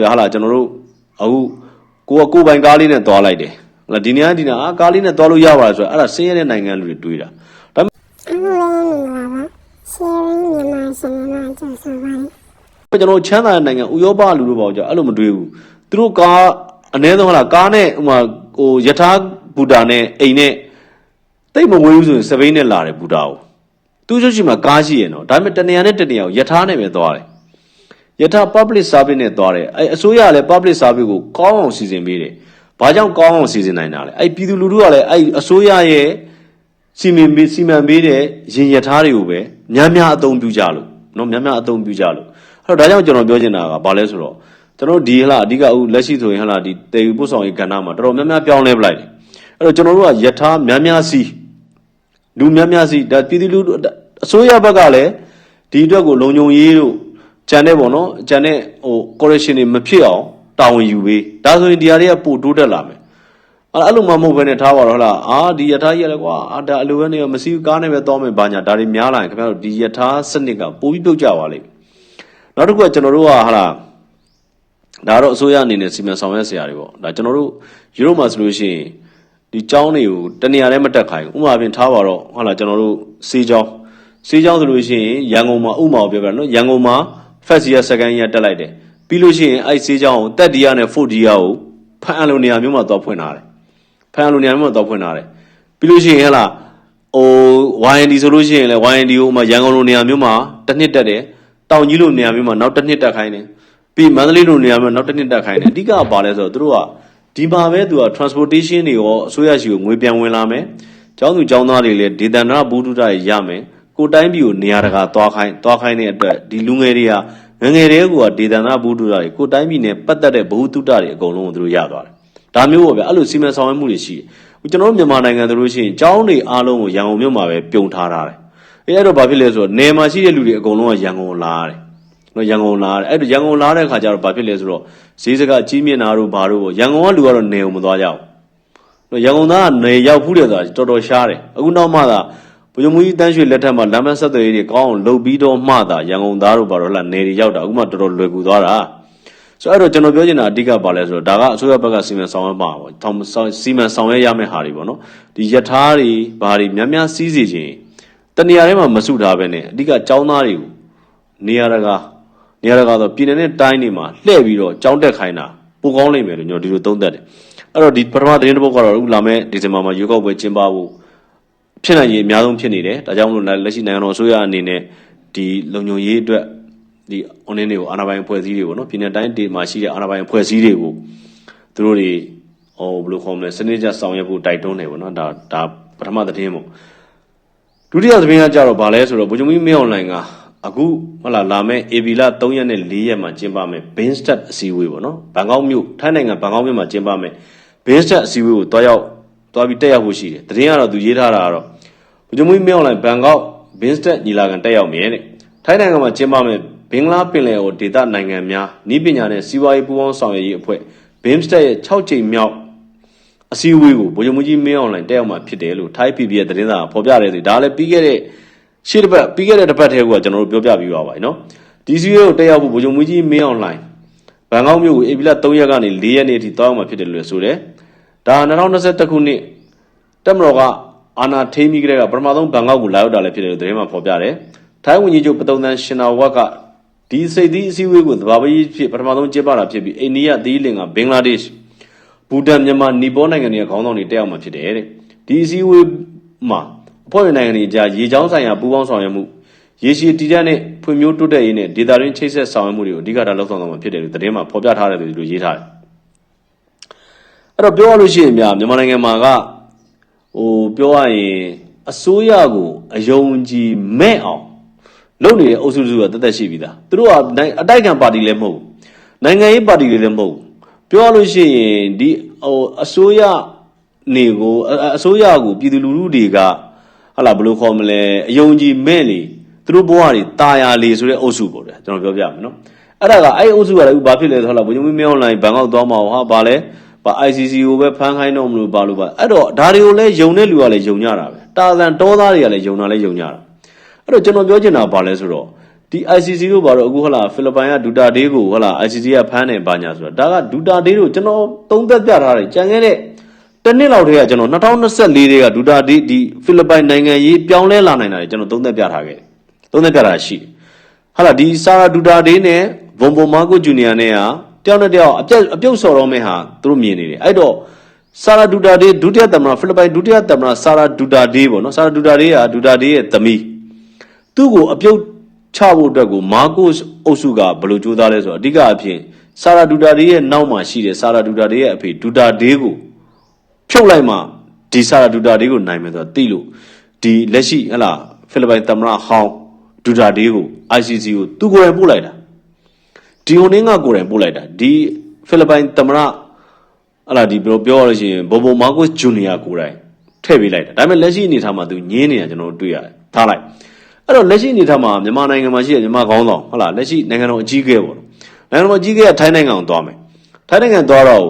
ဗျာဟာလာကျွန်တော်တို့အခုကိုကကိုယ်ပိုင်ကားလေးနဲ့သွားလိုက်တယ်ဟလာဒီနေရာဒီနေရာအာကားလေးနဲ့သွားလို့ရပါတယ်ဆိုတော့အဲ့ဒါဆင်းရဲတဲ့နိုင်ငံလူတွေတွေးတာဒါပေအခုလည်းမင်္ဂလာပါ sharing မြန်မာရှင်မြန်မာကျော်ဆိုပါတယ်မဲ့ကျွန်တော်တို့ချမ်းသာတဲ့နိုင်ငံဥရောပလူတို့ပေါ့ကြာအဲ့လိုမတွေးဘူးသူတို့ကားအနည်းဆုံးဟလာကားနဲ့ဟိုမှာဟိုယထာဘူတာနဲ့အိမ်နဲ့တိတ်မဝေးဘူးဆိုရင်စပိန်နဲ့လာတယ်ဘူတာကိုသူတို့ရှိမှကားရှိရင်တော့ဒါပေမဲ့တနေရာနဲ့တနေရာကိုယထာနဲ့ပဲသွားတယ် ယထာ public service နဲ့သွားတယ်အဲအစိုးရကလည်း public service ကိုကောင်းအောင်စီစဉ်ပေးတယ်။ဘာကြောင့်ကောင်းအောင်စီစဉ်နိုင်တာလဲ။အဲပြည်သူလူထုကလည်းအဲအစိုးရရဲ့စီမံပေးစီမံပေးတဲ့ရင်ယထာတွေကိုပဲများများအသုံးပြုကြလို့နော်များများအသုံးပြုကြလို့အဲ့တော့ဒါကြောင့်ကျွန်တော်ပြောချင်တာကဘာလဲဆိုတော့ကျွန်တော်တို့ဒီဟလာအဓိကအခုလက်ရှိဆိုရင်ဟလာဒီတေယူပို့ဆောင်ရေးကဏ္ဍမှာတော်တော်များများပြောင်းလဲပလိုက်တယ်။အဲ့တော့ကျွန်တော်တို့ကယထာများများစီလူများများစီဒါပြည်သူလူထုအစိုးရဘက်ကလည်းဒီအတွက်ကိုလုံခြုံရေးတို့ ကြံတဲ့ပေါ့နော်ကြံတဲ့ဟို correction တွေမဖြစ်အောင်တာဝန်ယူပေးဒါဆိုရင်ဒီဟာတွေကပို့တိုးတက်လာမယ်အဲ့အဲ့လိုမှမဟုတ်ဘဲနဲ့ထားပါတော့ဟလားအာဒီယထာကြီးရလဲကွာအာဒါအလိုပဲနေမစီးကားနဲ့ပဲတောင်းမယ်ဘာညာဒါတွေများလာရင်ခင်ဗျားတို့ဒီယထာစနစ်ကပိုပြီးပြုတ်ကြပါလိမ့်မယ်နောက်တစ်ခုကကျွန်တော်တို့ကဟလားဒါတော့အစိုးရအနေနဲ့စီမံဆောင်ရွက်ဆရာတွေပေါ့ဒါကျွန်တော်တို့ယူရိုမှာဆိုလို့ရှိရင်ဒီကျောင်းတွေကိုတနေရာတည်းမတက်ခိုင်းဘူးဥပမာပြင်ထားပါတော့ဟုတ်လားကျွန်တော်တို့စေးကျောင်းစေးကျောင်းဆိုလို့ရှိရင်ရန်ကုန်မှာဥပမာကိုပြောပြတယ်နော်ရန်ကုန်မှာ first year second year တက်လိုက်တယ်ပြီးလို့ရှိရင်အဲ့စေးကျောင်းကိုတက်ဒီယာနဲ့ fourth year ကိုဖန်အလိုနေရာမျိုးမှာတော့ဖွင့်ထားတယ်ဖန်အလိုနေရာမျိုးမှာတော့ဖွင့်ထားတယ်ပြီးလို့ရှိရင်ဟဲ့လားဟို YND ဆိုလို့ရှိရင်လည်း YND ကိုမှရန်ကုန်လိုနေရာမျိုးမှာတစ်နှစ်တက်တယ်တောင်ကြီးလိုနေရာမျိုးမှာနောက်တစ်နှစ်တက်ခိုင်းတယ်ပြီးမန္တလေးလိုနေရာမျိုးနောက်တစ်နှစ်တက်ခိုင်းတယ်အဓိကကဘာလဲဆိုတော့သူတို့ကဒီမှာပဲသူက transportation တွေရောအစိုးရရှိကိုငွေပြန်ဝင်လာမယ်ကျောင်းသူကျောင်းသားတွေလည်းဒေသနာဘူဒုဒတွေရမယ် ကိုတိုင်းပြည်ကိုနေရာတကာသွားခိုင်းသွားခိုင်းတဲ့အတွက်ဒီလူငယ်တွေကငယ်ငယ်တည်းကဒေသနာဘူဒုဒတွေကိုတိုင်းပြည်နဲ့ပတ်သက်တဲ့ဘ ഹു တုဒတွေအကုန်လုံးကိုသူတို့ရသွားတယ်ဒါမျိုးပေါ့ဗျအဲ့လိုစီမံဆောင်ရွက်မှုတွေရှိတယ်ကျွန်တော်တို့မြန်မာနိုင်ငံတို့လို့ရှိရင်ကျောင်းတွေအားလုံးကိုရန်ကုန်မြို့မှာပဲပြုံထားထားတယ်အဲအဲ့တော့ဘာဖြစ်လဲဆိုတော့နယ်မှာရှိတဲ့လူတွေအကုန်လုံးကရန်ကုန်ကိုလာရတယ်နော်ရန်ကုန်လာတယ်အဲ့တော့ရန်ကုန်လာတဲ့ခါကျတော့ဘာဖြစ်လဲဆိုတော့ဈေးစကကြီးမြင့်တာတို့ဘာတို့ပေါ့ရန်ကုန်ကလူကတော့နယ်ကိုမသွားကြဘူးနော်ရန်ကုန်သားကနေရောက်ဖူးတယ်ဆိုတာတော်တော်ရှားတယ်အခုနောက်မှသာ ဘုံမူကြီးတန်းရွှေလက်ထက်မှာလမ်းမဆက်သွယ်ရေးတွေကောင်းအောင်လုပ်ပြီးတော့မှသာရန်ကုန်သားတို့ဘာလို့လဲနေတွေရောက်တာအခုမှတော်တော်လွယ်ကူသွားတာဆိုတော့အဲ့တော့ကျွန်တော်ပြောချင်တာအဓိကပါလဲဆိုတော့ဒါကအစိုးရဘက်ကစီမံဆောင်ရွက်မှာပေါ့ထောင်စီမံဆောင်ရွက်ရမယ့်ဟာတွေပေါ့နော်ဒီယထာတွေဘာတွေများများစီးစီခြင်းတနေရာထဲမှာမစုထားပဲနဲ့အဓိကចောင်းသားတွေကိုနေရာတကာနေရာတကာဆိုပြည်နယ်နဲ့တိုင်းတွေမှာလှည့်ပြီးတော့ចောင်းတက်ခိုင်းတာပိုကောင်းလိမ့်မယ်လို့ညောဒီလိုသုံးသပ်တယ်အဲ့တော့ဒီပထမသတင်းတစ်ပုဒ်ကတော့အခုလာမယ့်ဒီဇင်ဘာမှာရွေးကောက်ပွဲကျင်းပဖို့ ဖြစ်နိုင်ရေးအများဆုံးဖြစ်နေတယ်ဒါကြောင့်မလို့လက်ရှိနိုင်ငံတော်အစိုးရအနေနဲ့ဒီလုံခြုံရေးအတွက်ဒီ online တွေကိုအာဏာပိုင်ဖွဲ့စည်းတွေပေါ့နော်ပြည်내တိုင်းဒေသမှာရှိတဲ့အာဏာပိုင်ဖွဲ့စည်းတွေကိုသူတို့တွေဟိုဘယ်လိုခေါ်မလဲစနစ်ကျဆောင်ရွက်ဖို့တိုက်တွန်းတယ်ပေါ့နော်ဒါဒါပထမသတင်းပေါ့ဒုတိယသတင်းကကြတော့ဗာလဲဆိုတော့ဗိုလ်ချုပ်ကြီးမင်းအောင်လှိုင်ကအခုဟုတ်လားလာမယ့် AB လ3ရက်နဲ့4ရက်မှာကျင်းပမယ် Binstat အစည်းအဝေးပေါ့နော်ဘန်ကောက်မြို့ထိုင်းနိုင်ငံဘန်ကောက်မြို့မှာကျင်းပမယ် Binstat အစည်းအဝေးကိုတွားရောက်တွားပြီးတက်ရောက်ဖို့ရှိတယ်သတင်းကတော့သူရေးထားတာကတော့ ဗိုလ်ချုပ်မွေးမြောက်လိုင်ဘန်ကောက်ဘင်းစတက်ညီလာခံတက်ရောက်မယ်တဲ့ထိုင်းနိုင်ငံမှာကျင်းပမယ့်ဘင်္ဂလားပင်လယ်အော်ဒေသနိုင်ငံများဤပညာနဲ့စီးပွားရေးပူးပေါင်းဆောင်ရွက်ရေးအဖွဲ့ဘင်းစတက်ရဲ့6ကြိမ်မြောက်အစည်းအဝေးကိုဗိုလ်ချုပ်မကြီးမင်းအောင်လှိုင်တက်ရောက်မှာဖြစ်တယ်လို့ထိုင်း PB ရဲ့သတင်းစာကဖော်ပြတယ်ဆိုဒါလည်းပြီးခဲ့တဲ့ရှေ့တစ်ပတ်ပြီးခဲ့တဲ့တစ်ပတ်တည်းကကျွန်တော်တို့ပြောပြပြီးပါပါနော်ဒီစည်းဝေးကိုတက်ရောက်ဖို့ဗိုလ်ချုပ်မကြီးမင်းအောင်လှိုင်ဘန်ကောက်မြို့ကိုဧပြီလ3ရက်ကနေ4ရက်နေ့အထိတောင်းမှာဖြစ်တယ်လို့ဆိုတယ်ဒါ2021ခုနှစ်တက်မတော်က အာနာထိမိကြတဲ့ကပထမဆုံးဘန်ကောက်ကိုလာရောက်တာလည်းဖြစ်တယ်လို့သတင်းမှာဖော်ပြတယ်။ထိုင်းဝန်ကြီးချုပ်ပတုံသန်ရှင်နာဝတ်ကဒီစိတ်သီးအစည်းအဝေးကိုသဘာဝကြီးဖြစ်ပထမဆုံးကျင်းပတာဖြစ်ပြီးအိန္ဒိယသီးလင်ကဘင်္ဂလားဒေ့ရှ်ဘူတန်မြန်မာနီပေါနိုင်ငံတွေကခေါင်းဆောင်တွေတက်ရောက်မှာဖြစ်တယ်တဲ့။ဒီအစည်းအဝေးမှာအဖွဲ့ဝင်နိုင်ငံတွေကြားရေချောင်းဆိုင်ရာပူးပေါင်းဆောင်ရွက်မှုရေရှည်တည်တဲ့နဲ့ဖွံ့ဖြိုးတိုးတက်ရေးနဲ့ဒေသတွင်းချိတ်ဆက်ဆောင်ရွက်မှုတွေကိုအဓိကထားလှုပ်ဆောင်သွားမှာဖြစ်တယ်လို့သတင်းမှာဖော်ပြထားတယ်လို့ဒီလိုရေးထားတယ်။အဲ့တော့ပြောရလို့ရှိရင်များမြန်မာနိုင်ငံမှာက ဟိုပြောရရင်အစိုးရကိုအယုံကြည်မဲ့အောင်လုပ်နေတဲ့အုပ်စုစုကတသက်ရှိပြီသားသူတို့ကအတိုက်ခံပါတီလည်းမဟုတ်ဘူးနိုင်ငံရေးပါတီတွေလည်းမဟုတ်ဘူးပြောလို့ရှိရင်ဒီဟိုအစိုးရနေကိုအစိုးရကိုပြည်သူလူထုတွေကဟလာဘယ်လိုခေါ်မလဲအယုံကြည်မဲ့လေသူတို့ဘဝတွေတာယာလေဆိုတဲ့အုပ်စုပေါ့ဗျာကျွန်တော်ပြောပြမယ်နော်အဲ့ဒါကအဲ့အုပ်စုကလည်းဘာဖြစ်လဲဆိုတော့ဘုံမင်းမြောင်းလိုင်းဘန်ကောက်သွားမှာဟာဗာလဲ ဘာ ICC ကိုပဲဖမ်းခိုင်းတော့မလို့ဘာလို့ပါအဲ့တော့ဒါတွေကိုလည်းယုံတဲ့လူကလည်းယုံကြတာပဲတာသန်တောသားတွေကလည်းယုံတာလည်းယုံကြတာအဲ့တော့ကျွန်တော်ပြောချင်တာဘာလဲဆိုတော့ဒီဒီ ICC တို့ဘာလို့အခုဟလာဖိလစ်ပိုင်ကဒူတာဒေးကိုဟလာ ICC ကဖမ်းတယ်ဘာညာဆိုတာဒါကဒူတာဒေးတို့ကျွန်တော်သုံးသက်ပြထားတယ်ကြံခဲ့တဲ့တစ်နှစ်လောက်တည်းကကျွန်တော်2024တည်းကဒူတာဒေးဒီဖိလစ်ပိုင်နိုင်ငံရေးပြောင်းလဲလာနိုင်တာတွေကျွန်တော်သုံးသက်ပြထားခဲ့တယ်သုံးသက်ပြတာရှိတယ်ဟာလာဒီဆာရာဒူတာဒေးနဲ့ဗွန်ဘွန်မာကိုဂျူနီယာနဲ့ဟာ တယောက်နဲ့တယောက်အပြတ်အပြုတ်ဆော်တော့မဲ့ဟာသူတို့မြင်နေတယ်အဲ့တော့ဆာရာဒူတာဒေးဒုတိယသမ္မတဖိလစ်ပိုင်ဒုတိယသမ္မတဆာရာဒူတာဒေးပေါ့နော်ဆာရာဒူတာဒေးကဒူတာဒေးရဲ့သမီးသူ့ကိုအပြုတ်ချဖို့အတွက်ကိုမာကိုစ်အုပ်စုကဘယ်လိုကြိုးစားလဲဆိုတော့အဓိကအဖြစ်ဆာရာဒူတာဒေးရဲ့နောက်မှာရှိတဲ့ဆာရာဒူတာဒေးရဲ့အဖေဒူတာဒေးကိုဖြုတ်လိုက်မှဒီဆာရာဒူတာဒေးကိုနိုင်မယ်ဆိုတော့သိလို့ဒီလက်ရှိဟလာဖိလစ်ပိုင်သမ္မတဟောင်းဒူတာဒေးကို ICC ကိုသူကိုယ်တိုင်ပို့လိုက်တာ ဒီဟိုနင်းကကိုယ်တိုင်ပို့လိုက်တာဒီဖိလစ်ပိုင်သမ္မတဟလာဒီဘယ်လိုပြောရလို့ရှိရင်ဘိုဘိုမာကိုစ်ဂျူနီယာကိုယ်တိုင်ထည့်ပေးလိုက်တာဒါပေမဲ့လက်ရှိအနေထားမှာသူညင်းနေတာကျွန်တော်တို့တွေ့ရတယ်ထားလိုက်အဲ့တော့လက်ရှိအနေထားမှာမြန်မာနိုင်ငံမှာရှိတဲ့မြန်မာခေါင်းဆောင်ဟုတ်လားလက်ရှိနိုင်ငံတော်အကြီးအကဲပေါ့နော်နိုင်ငံတော်အကြီးအကဲကထိုင်းနိုင်ငံကိုသွားမယ်ထိုင်းနိုင်ငံသွားတော့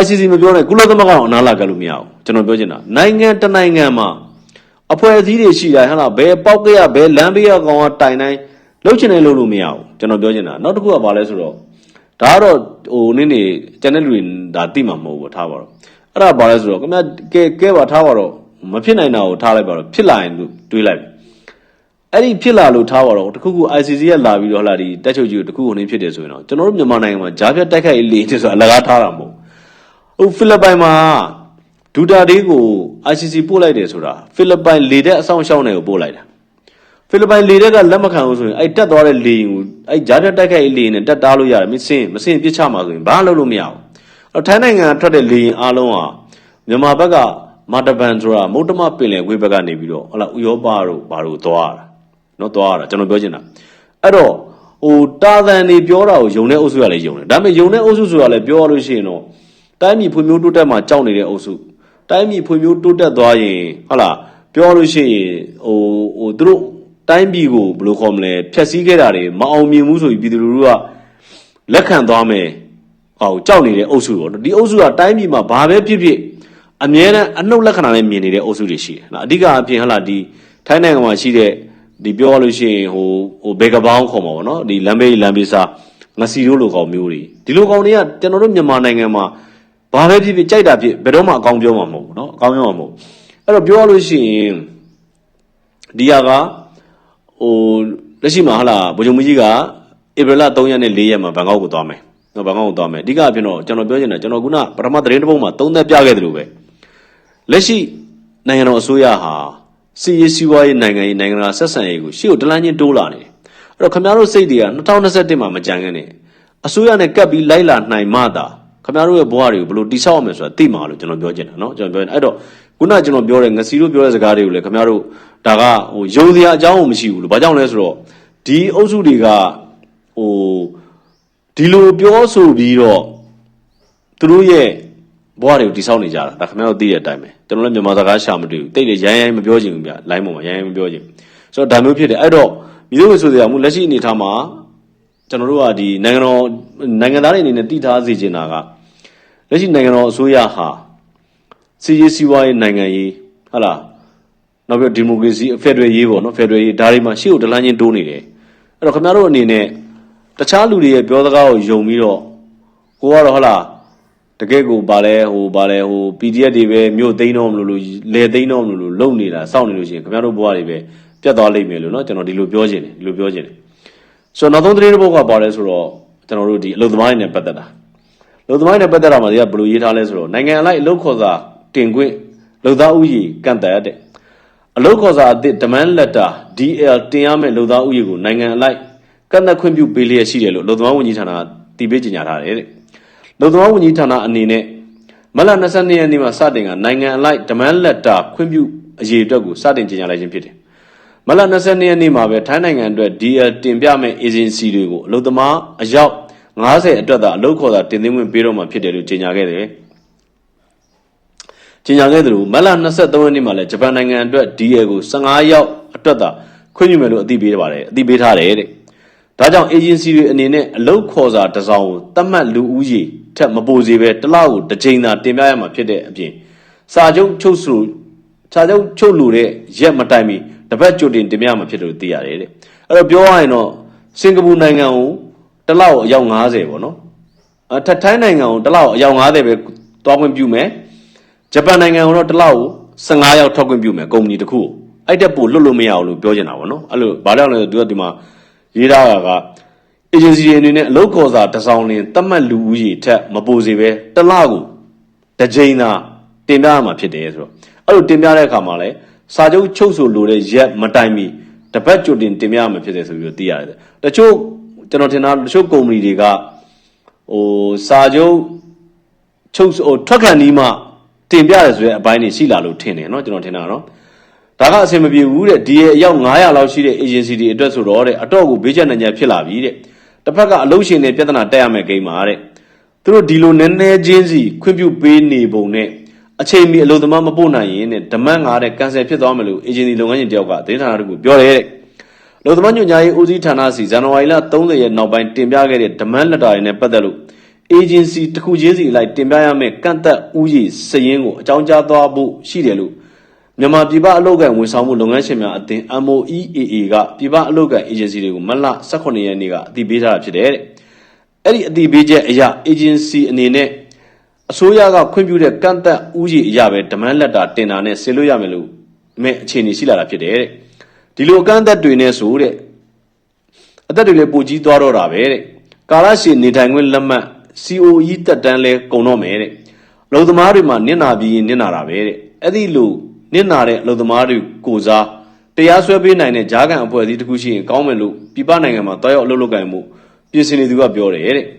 ICC မပြောနဲ့ကုလသမဂ္ဂအောင်အနားလာကလို့မရဘူးကျွန်တော်ပြောချင်တာနိုင်ငံတစ်နိုင်ငံမှာအဖွဲ့အစည်းတွေရှိတိုင်းဟုတ်လားဘယ်ပေါက်ကရဘယ်လမ်းဘေးရကောင်ကတိုင်တိုင်း လှုပ်ချင်တယ်လို့လို့မရဘူးကျွန်တော်ပြောချင်တာနောက်တစ်ခုကဘာလဲဆိုတော့ဒါကတော့ဟိုနည်းနေကျန်တဲ့လူတွေဒါသိမှာမဟုတ်ဘူးထားပါတော့အဲ့ဒါဘာလဲဆိုတော့ခင်ဗျကဲကဲပါထားပါတော့မဖြစ်နိုင်တာကိုထားလိုက်ပါတော့ဖြစ်လာရင်တွေးလိုက်အဲ့ဒီဖြစ်လာလို့ထားပါတော့တခုခု ICC ကလာပြီးတော့ဟလာဒီတက်ချုပ်ကြီးကိုတခုခုနေဖြစ်တယ်ဆိုရင်တော့ကျွန်တော်တို့မြန်မာနိုင်ငံမှာဂျားပြတ်တိုက်ခိုက်ရေးလေနေဆိုတာအလကားထားတာမဟုတ်ဘူးဟိုဖိလစ်ပိုင်မှာဒူတာဒေးကို ICC ပို့လိုက်တယ်ဆိုတာဖိလစ်ပိုင်လေတဲ့အဆောင်ရှောင်းတွေကိုပို့လိုက်တာ ဖိလစ်ပိုင်လေတဲ့ကလက်မခံဘူးဆိုရင်အဲ့တက်သွားတဲ့လေရင်ကိုအဲ့ဂျားပြတ်တိုက်ခိုက်ရေးလေနဲ့တက်တားလို့ရတယ်မစင်မစင်ပြစ်ချမှာဆိုရင်ဘာလုပ်လို့မရဘူးအဲ့ထိုင်းနိုင်ငံကထွက်တဲ့လေရင်အားလုံးဟာမြန်မာဘက်ကမာတဘန်ဆိုတာမုတ်တမပင်လယ်ကွေးဘက်ကနေပြီးတော့ဟလာဥရောပတို့ဘာတို့သွားတာနော်သွားရတာကျွန်တော်ပြောချင်တာအဲ့တော့ဟိုတာသန်နေပြောတာကိုယုံတဲ့အုပ်စုကလည်းယုံတယ်ဒါပေမဲ့ယုံတဲ့အုပ်စုဆိုတာလည်းပြောရလို့ရှိရင်တော့တိုင်းပြည်ဖွံ့ဖြိုးတိုးတက်မှာကြောက်နေတဲ့အုပ်စုတိုင်းပြည်ဖွံ့ဖြိုးတိုးတက်သွားရင်ဟုတ်လားပြောရလို့ရှိရင်ဟိုဟိုသူတို့ တိုင်းပြည်ကိုဘယ်လိုခေါ်မလဲဖျက်ဆီးခဲ့တာတွေမအောင်မြင်ဘူးဆိုပြီးပြည်သူလူထုကလက်ခံသွားမယ်ဟောကြောက်နေတဲ့အုပ်စုပေါ့နော်ဒီအုပ်စုကတိုင်းပြည်မှာဘာပဲဖြစ်ဖြစ်အမြဲတမ်းအနှုတ်လက္ခဏာနဲ့မြင်နေတဲ့အုပ်စုတွေရှိတယ်နော်အဓိကအဖြစ်ဟလာဒီထိုင်းနိုင်ငံမှာရှိတဲ့ ဒီပြောရလို့ရှိရင်ဟိုဟိုဘေကပောင်းခေါ်မှာပေါ့နော်ဒီလမ်းဘေးလမ်းဘေးစားငစီတို့လိုကောင်မျိုးတွေဒီလိုကောင်တွေကကျွန်တော်တို့မြန်မာနိုင်ငံမှာဘာပဲဖြစ်ဖြစ်ကြိုက်တာဖြစ်ဘယ်တော့မှအကောင်းပြောမှာမဟုတ်ဘူးเนาะအကောင်းပြောမှာမဟုတ်အဲ့တော့ပြောရလို့ရှိရင်ဒီဟာက ဟိုလက်ရှိမှာဟလာဗိုလ်ချုပ်မကြီးကဧပြီလ3ရက်နဲ့4ရက်မှာဘန်ကောက်ကိုသွားမယ်နော်ဘန်ကောက်ကိုသွားမယ်အဓိကအဖြစ်တော့ကျွန်တော်ပြောချင်တာကျွန်တော်ခုနပထမသတင်းတစ်ပုဒ်မှာသုံးသက်ပြခဲ့တယ်လို့ပဲလက်ရှိနိုင်ငံတော်အစိုးရဟာစီရေးစီးပွားရေးနိုင်ငံရေးနိုင်ငံတကာဆက်ဆံရေးကိုရှေ့ကိုတလန်းချင်းတိုးလာနေတယ်အဲ့တော့ခင်ဗျားတို့စိတ်တွေက2021မှာမကြံခဲ့နဲ့အစိုးရနဲ့ကပ်ပြီးလိုက်လာနိုင်မှသာ ခင်ဗျားတို့ရဲ့ဘဝတွေကိုဘယ်လိုတိဆောက်ရမလဲဆိုတာသိမှာလို့ကျွန်တော်ပြောချင်တာเนาะကျွန်တော်ပြောရင်အဲ့တော့ခုနကကျွန်တော်ပြောတဲ့ငစီတို့ပြောတဲ့စကားတွေကိုလည်းခင်ဗျားတို့ဒါကဟိုယုံစရာအကြောင်းမရှိဘူးလို့ဘာကြောင့်လဲဆိုတော့ဒီအုပ်စုတွေကဟိုဒီလိုပြောဆိုပြီးတော့သူတို့ရဲ့ဘဝတွေကိုတိဆောက်နေကြတာဒါခင်ဗျားတို့သိတဲ့အတိုင်းပဲကျွန်တော်လည်းမြန်မာစကားရှာမတွေ့ဘူးတိတ်လေရိုင်းရိုင်းမပြောချင်ဘူးဗျလိုင်းပေါ်မှာရိုင်းရိုင်းမပြောချင်ဘူးဆိုတော့ဒါမျိုးဖြစ်တယ်အဲ့တော့မြေတို့ဆိုစရာမူလက်ရှိအနေထားမှာကျွန်တော်တို့ကဒီနိုင်ငံတော်နိုင်ငံသားတွေအနေနဲ့တည်ထားစေချင်တာက လက်ရှိနိုင်ငံတော်အစိုးရဟာစီရေးစီးပွားရေးနိုင်ငံရေးဟုတ်လားနောက်ပြီးဒီမိုကရေစီဖက်ဒရယ်ရေးပေါ့နော်ဖက်ဒရယ်ရေးဒါတွေမှာရှေ့ကိုတလန်းချင်းတိုးနေတယ်အဲ့တော့ခင်ဗျားတို့အနေနဲ့တခြားလူတွေရဲ့ပြောစကားကိုယုံပြီးတော့ကိုကတော့ဟုတ်လား တကယ်ကိုဗာလဲဟိုဗာလဲဟို PDF တွေပဲမြို့သိမ်းတော့မလို့လို့လေသိမ်းတော့မလို့လို့လုံနေတာစောင့်နေလို့ရှိရင်ခင်ဗျားတို့ဘဝတွေပဲပြတ်သွားလိမ့်မယ်လို့เนาะကျွန်တော်ဒီလိုပြောချင်တယ်ဒီလိုပြောချင်တယ်ဆိုတော့နောက်ဆုံးသတင်းတစ်ပုဒ်ကပါလဲဆိုတော့ကျွန်တော်တို့ဒီအလုပ်သမားတွေနဲ့ပတ်သက်တာအ လုပ်သမားတွေနဲ့ပတ်သက်တာမှာဒီကဘယ်လိုရေးထားလဲဆိုတော့နိုင်ငံအလိုက်အလုပ်ခေါ်စာတင်ခွင့်လုပ်သားဥယျာဉ်ကန့်သက်ရတဲ့အလုပ်ခေါ်စာအသစ် demand letter DL တင်ရမယ့်လုပ်သားဥယျာဉ်ကိုနိုင်ငံအလိုက်ကန့်သက်ခွင့်ပြုပေးလျက်ရှိတယ်လို့အလုပ်သမားဝန်ကြီးဌာနကတည်ပေးကြေညာထားတယ်တဲ့လုံသမားဝန်ကြီးဌာနအနေနဲ့မလ22ရက်နေ့မှာစတင်ကနိုင်ငံအလိုက် demand letter ခွင့်ပြုအရေးအတွက်ကိုစတင်ကြေညာလိုက်ခြင်းဖြစ်တယ်။မလ22ရက်နေ့မှာပဲထိုင်းနိုင်ငံအတွက် DL တင်ပြမဲ့ agency တွေကိုအလုံသမားအယောက် 90အတွက်သာအလုပ်ခေါ်တာတင်သွင်းခွင့်ပေးတော့မှာဖြစ်တယ်လို့ကြေညာခဲ့တယ်။ကြေညာခဲ့တယ်လို့မလ23ရက်နေ့မှာလည်းဂျပန်နိုင်ငံအတွက် DL ကို15ယောက်အတွက်သာခွင့်ပြုမယ်လို့အသိပေးပါတယ်အသိပေးထားတယ်တဲ့။ဒါကြောင့် agency တွေအနေနဲ့အလုပ်ခေါ်စာတစ်စောင်ကိုတတ်မှတ်လူဦးရေထက်မပိုစေပဲတစ်လောက်ကိုတစ်ကြိမ်သာတင်ပြရမှာဖြစ်တဲ့အပြင်စာချုပ်ချုပ်ဆိုစာချုပ်ချုပ်လို့တဲ့ရက်မတိုင်မီတပတ်ကြိုတင်တင်ပြရမှာဖြစ်တယ်လို့သိရတယ်တဲ့အဲ့တော့ပြောရရင်တော့စင်ကာပူနိုင်ငံကို တစ်လောက်အယောက်90ပေါ့နော်အထက်ထိုင်းနိုင်ငံကိုတစ်လောက်အယောက်90ပဲတွားခွင့်ပြုမယ်ဂျပန်နိုင်ငံကိုတော့တစ်လောက်15ယောက်ထောက်ခွင့်ပြုမယ်ကုမ္ပဏီတစ်ခုကိုအဲ့တက်ပို့လွတ်လို့မရအောင်လို့ပြောချင်တာပေါ့နော်အဲ့လိုဘာလို့လဲဆိုတော့သူကဒီမှာရေးထားတာက agency တွေအနေနဲ့အလုပ်ခေါ်စာတစ်စောင်လင်တတ်မှတ်လူဦးရေထက်မပိုစေပဲတစ်လကိုတစ်ကြိမ်သာတင်ပြရမှာဖြစ်တယ်ဆိုတော့အဲ့လိုတင်ပြတဲ့အခါမှာလဲစာချုပ်ချုပ်ဆိုလိုတဲ့ရက်မတိုင်မီတစ်ပတ်ကြိုတင်တင်ပြရမှာဖြစ်တယ်ဆိုပြီးတော့သိရတယ်တချို့ ကျွန်တော်ထင်တာတချို့ကုမ္ပဏီတွေကဟိုစာချုပ်ချုပ်ဆိုဟိုထွက်ခံဒီမှတင်ပြရဆိုတဲ့အပိုင်းတွေရှိလာလို့ထင်တယ်เนาะကျွန်တော်ထင်တာเนาะ ဒါကအဆင်မပြေဘူးတဲ့ဒီရဲ့အယောက်900လောက်ရှိတဲ့ agency တွေအတွက်ဆိုတော့တဲ့အတော့ကိုဘေးချက်နိုင်ချက်ဖြစ်လာပြီတဲ့တစ်ဖက်ကအလုပ်ရှင်တွေပြဿနာတက်ရမယ်ဂိမ်းပါတဲ့သူတို့ဒီလိုနည်းနည်းချင်းစီခွင့်ပြုပေးနေပုံနဲ့အချိန်မီအလုပ်သမားမပို့နိုင်ရင်တဲ့ဓမတ်ငါတဲ့ကန်ဆယ်ဖြစ်သွားမယ်လို့ agency လုပ်ငန်းရှင်တယောက်ကသတင်းဌာနတို့ကပြောတယ်တဲ့အ လုပ်သမားညွှန်ကြားရေးဦးစီးဌာနစီဇန်နဝါရီလ30ရက်နောက်ပိုင်းတင်ပြခဲ့တဲ့ဓမတ်လက်တာတွေနဲ့ပတ်သက်လို့ agency တစ်ခုချင်းစီအလိုက်တင်ပြရမယ့်ကန့်သက်ဥယျာဉ်စည်ရင်းကိုအကြောင်းကြားသွားဖို့ရှိတယ်လို့မြန်မာပြည်ပအလုပ်ကိုင်ဝန်ဆောင်မှုလုပ်ငန်းရှင်များအသင်း MOEAA ကပြည်ပအလုပ်ကိုင် agency တွေကိုမတ်လ18ရက်နေ့ကအတည်ပြုထားတာဖြစ်တယ်တဲ့။အဲ့ဒီအတည်ပြုချက်အရ agency အနေနဲ့အစိုးရကခွင့်ပြုတဲ့ကန့်သက်ဥယျာဉ်အရပဲဒမန်းလက်တာတင်တာနဲ့ဆေလို့ရမယ်လို့မဲ့အခြေအနေရှိလာတာဖြစ်တယ်တဲ့။ ဒီလိုအကန့်အသက်တွေနဲ့ဆိုတဲ့အသက်တွေလည်းပိုကြီးသွားတော့တာပဲတဲ့။ကာလရှည်နေထိုင်ခွင့်လက်မှတ် COE တက်တန်းလဲကုန်တော့မယ်တဲ့။လုံသမားတွေမှာနစ်နာပြီးရင်နစ်နာတာပဲတဲ့။အဲ့ဒီလိုနစ်နာတဲ့အလုံသမားတွေကိုစားတရားစွဲပေးနိုင်တဲ့ဂျားကန်အဖွဲ့အစည်းတစ်ခုရှိရင်ကောင်းမယ်လို့ပြည်ပနိုင်ငံမှာတောက်ရောက်အလုပ်လုပ်ကင်မှုပြင်ဆင်နေသူကပြောတယ်တဲ့။